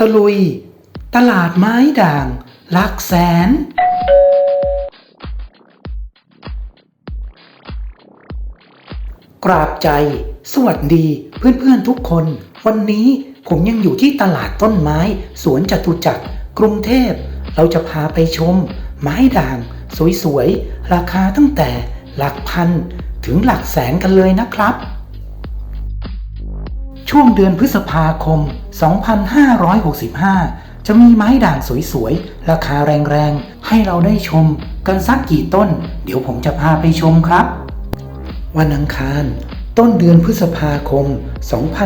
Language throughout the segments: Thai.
ตะลุย ตลาดไม้ด่างหลักแสน กราบใจ สวัสดีเพื่อนๆทุกคน วันนี้ผมยังอยู่ที่ตลาดต้นไม้ สวนจตุจักร กรุงเทพ เราจะพาไปชม ไม้ด่าง สวยๆ ราคาตั้งแต่หลักพันถึงหลักแสนกันเลยนะครับ ช่วงเดือนพฤษภาคม 2565 จะมีไม้ด่างสวยๆ ราคาแรงๆ ให้เราได้ชมกันสักกี่ต้น เดี๋ยวผมจะพาไปชมครับ วันอังคาร ต้นเดือนพฤษภาคม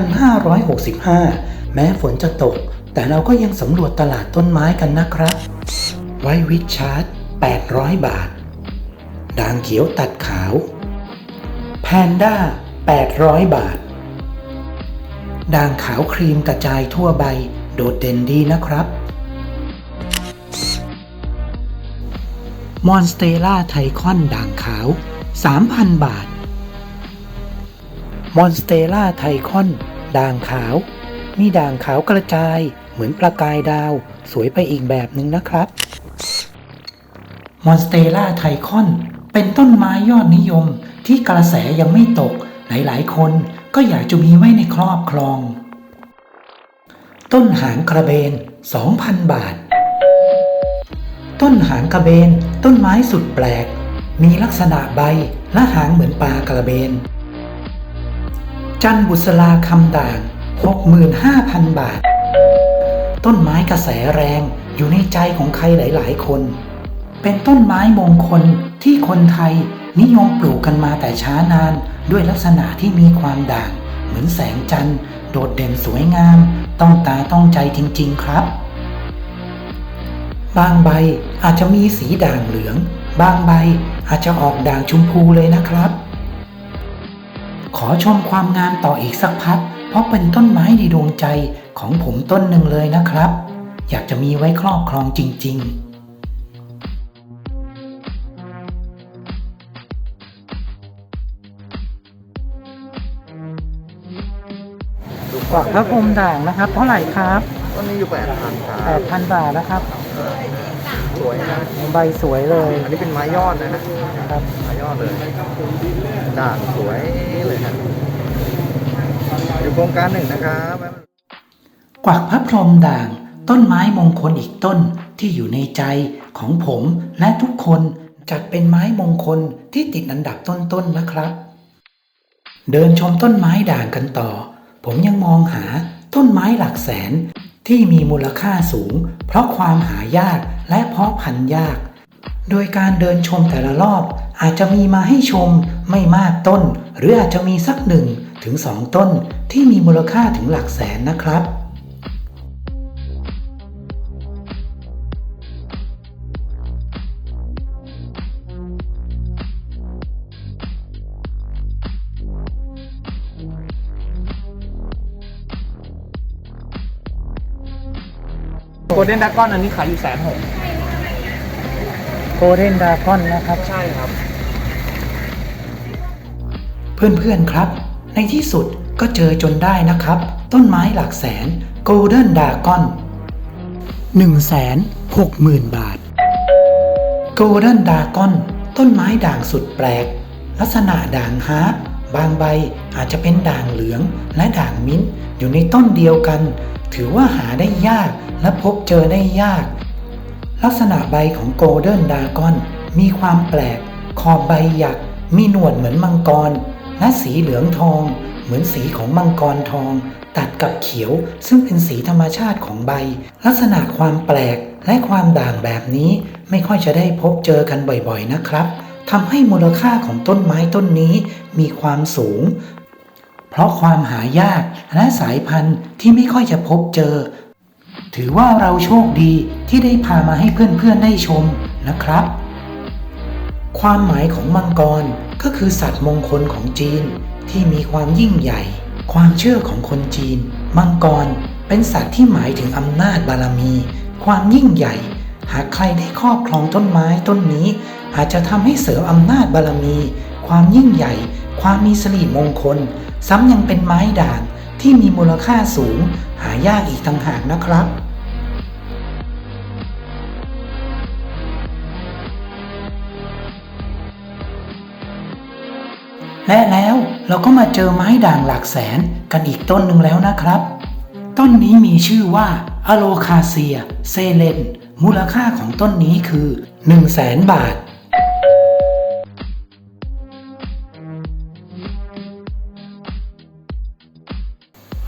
2565 แม้ฝนจะตก แต่เราก็ยังสำรวจตลาดต้นไม้กันนะครับ ไววิชชาร์ด800 บาท ด่างเขียวตัดขาว แพนด้า 800 บาท ด่างขาวครีมกระจายทั่วใบ โดดเด่นดีนะครับ มอนสเตล่าไทคอนด่างขาว 3,000 บาท มอนสเตล่าไทคอน ด่างขาว มีด่างขาวกระจาย เหมือนประกายดาว สวยไปอีกแบบหนึ่งนะครับ มอนสเตล่าไทคอน เป็นต้นไม้ยอดนิยมที่กระแสยังไม่ตกหลายๆ คน ก็อยากจะมีไว้ในครอบครอง ต้นหางกระเบน 2,000 บาท ต้นหางกระเบน ต้นไม้สุดแปลก มีลักษณะใบและหางเหมือนปลากระเบน จันบุษลาคำด่าง 65,000 บาท ต้นไม้กระแสแรงอยู่ในใจของใครหลาย ๆ คน เป็นต้นไม้มงคลที่คนไทยนิยมปลูกกันมาแต่ช้านาน ด้วยลักษณะที่มีความด่างเหมือนแสงจันทร์ โดดเด่นสวยงาม ต้องตาต้องใจจริง ๆ ครับ บางใบอาจจะมีสีด่างเหลือง บางใบอาจจะออกด่างชมพูเลยนะครับ ขอชมความงามต่ออีกสักพัก เพราะเป็นต้นไม้ในดวงใจของผมต้นหนึ่งเลยนะครับ อยากจะมีไว้ครอบครองจริง ๆ กวักพระพรหมด่างนะครับ เท่าไหร่ครับต้นนี้อยู่แปดพันครับ8,000บาทนะครับ สวยนะ ใบสวยเลยอันนี้เป็นไม้ยอดนะฮะนะครับไม้ยอดเลย ด่างสวยเลยนะอยู่โครงการหนึ่งนะครับกวักพระพรหมด่าง ต้นไม้มงคลอีกต้นที่อยู่ในใจของผมและทุกคนจัดเป็นไม้มงคลที่ติดอันดับต้นๆนะครับ เดินชมต้นไม้ด่างกันต่อ ผมยังมองหาต้นไม้หลักแสนที่มีมูลค่าสูง เพราะความหายากและเพาะพันธุ์ยาก โดยการเดินชมแต่ละรอบอาจจะมีมาให้ชมไม่มากต้น หรืออาจจะมีสักหนึ่งถึงสองต้นที่มีมูลค่าถึงหลักแสนนะครับ เด้นดักก้อนอันนี้ขายอยู่แสนหกโกลเด้นดา o อนนะครับ ใช่ครับ เพื่อนๆครับ ในที่สุดก็เจอจนได้นะครับ ต้นไม้หลักแสน Golden d r a g o n 1 6 0 0 0 0 บาท Golden d r a g o n ต้นไม้ด่างสุดแปลก ลักษณะด่างฮาร์ป บางใบอาจจะเป็นด่างเหลืองและด่างมิ้นท์อยู่ในต้นเดียวกัน ถือว่าหาได้ยากและพบเจอได้ยาก ลักษณะใบของโกลเด้นดากอนมีความแปลก ขอบใบหยัก มีหนวดเหมือนมังกร และสีเหลืองทอง เหมือนสีของมังกรทอง ตัดกับเขียวซึ่งเป็นสีธรรมชาติของใบ ลักษณะความแปลกและความด่างแบบนี้ไม่ค่อยจะได้พบเจอกันบ่อยๆนะครับ ทำให้มูลค่าของต้นไม้ต้นนี้มีความสูง เพราะความหายากและสายพันธุ์ที่ไม่ค่อยจะพบเจอ ถือว่าเราโชคดีที่ได้พามาให้เพื่อนๆได้ชมนะครับ ความหมายของมังกรก็คือสัตว์มงคลของจีนที่มีความยิ่งใหญ่ ความเชื่อของคนจีน มังกรเป็นสัตว์ที่หมายถึงอำนาจบารมี ความยิ่งใหญ่ หากใครได้ครอบครองต้นไม้ต้นนี้ อาจจะทำให้เสริมอำนาจบารมี ความยิ่งใหญ่ ความมีสิริมงคล ซ้ำยังเป็นไม้ด่างที่มีมูลค่าสูง หายากอีกต่างหากนะครับและแล้วเราก็มาเจอไม้ด่างหลักแสนกันอีกต้นหนึ่งแล้วนะครับ ต้นนี้มีชื่อว่าอโลคาเซีย เซเลน มูลค่าของต้นนี้คือ 1 0 0 0 0แสนบาท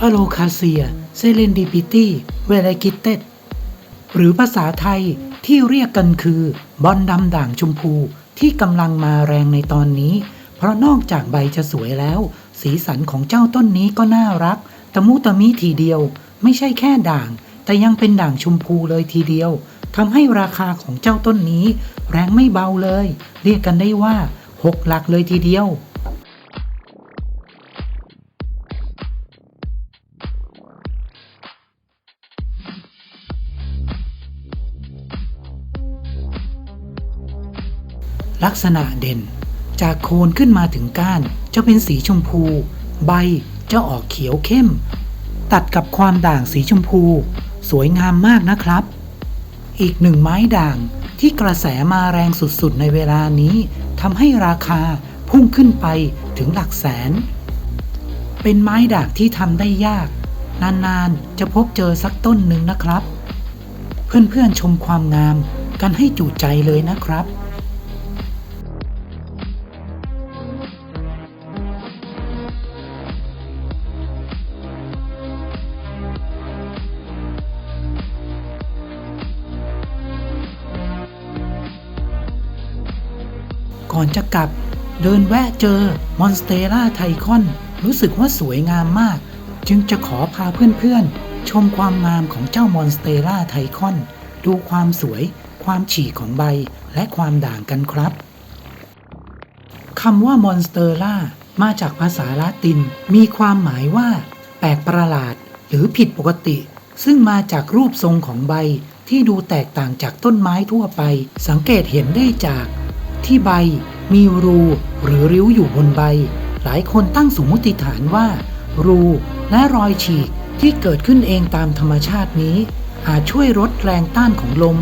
อโลคาเซียเซเลนดิปิตี้เวลกิเตหรือภาษาไทยที่เรียกกันคือบอลดำด่างชมพูที่กำลังมาแรงในตอนนี้ เพราะนอกจากใบจะสวยแล้ว สีสันของเจ้าต้นนี้ก็น่ารัก ตะมุตะมิทีเดียว ไม่ใช่แค่ด่าง แต่ยังเป็นด่างชมพูเลยทีเดียวทำให้ราคาของเจ้าต้นนี้ แรงไม่เบาเลย เรียกกันได้ว่าหกหลักเลยทีเดียว ลักษณะเด่น จากโคนขึ้นมาถึงก้านจะเป็นสีชมพู ใบจะออกเขียวเข้ม ตัดกับความด่างสีชมพู สวยงามมากนะครับ อีกหนึ่งไม้ด่างที่กระแสมาแรงสุดๆ ในเวลานี้ทำให้ราคาพุ่งขึ้นไปถึงหลักแสน เป็นไม้ด่างที่ทำได้ยาก นานๆ จะพบเจอสักต้นหนึ่งนะครับ เพื่อนๆชมความงามกันให้จุใจเลยนะครับ ก่อนจะกลับ เดินแวะเจอมอนสเตล่าไทคอน รู้สึกว่าสวยงามมาก จึงจะขอพาเพื่อนๆ ชมความงามของเจ้ามอนสเตล่าไทคอน ดูความสวย ความฉีกของใบและความด่างกันครับคำว่ามอนสเตล่ามาจากภาษาละติน มีความหมายว่า แปลกประหลาด หรือผิดปกติ ซึ่งมาจากรูปทรงของใบที่ดูแตกต่างจากต้นไม้ทั่วไป สังเกตเห็นได้จาก ที่ใบมีรูหรือริ้วอยู่บนใบ หลายคนตั้งสมมติฐานว่า รูและรอยฉีกที่เกิดขึ้นเองตามธรรมชาตินี้ อาจช่วยลดแรงต้านของลม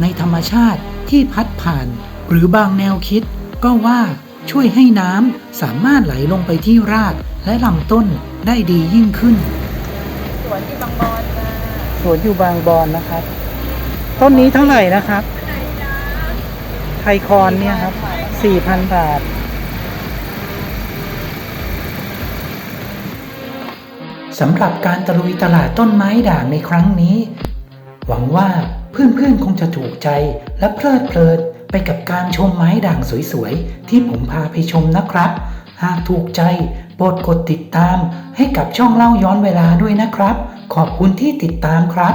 ในธรรมชาติที่พัดผ่าน หรือบางแนวคิด ก็ว่าช่วยให้น้ำสามารถไหลลงไปที่รากและลำต้นได้ดียิ่งขึ้น สวนที่บางบอนจ้าสวนอยู่บางบอนนะครับ ต้นนี้เท่าไหร่นะครับ ไทคอนเนี่ยครับ4,000บาท สำหรับการตะลุยตลาดต้นไม้ด่างในครั้งนี้ หวังว่าเพื่อนๆคงจะถูกใจและเพลิดเพลินไปกับการชมไม้ด่างสวยๆ ที่ผมพาไปชมนะครับ หากถูกใจโปรดกดติดตามให้กับช่องเล่าย้อนเวลาด้วยนะครับ ขอบคุณที่ติดตามครับ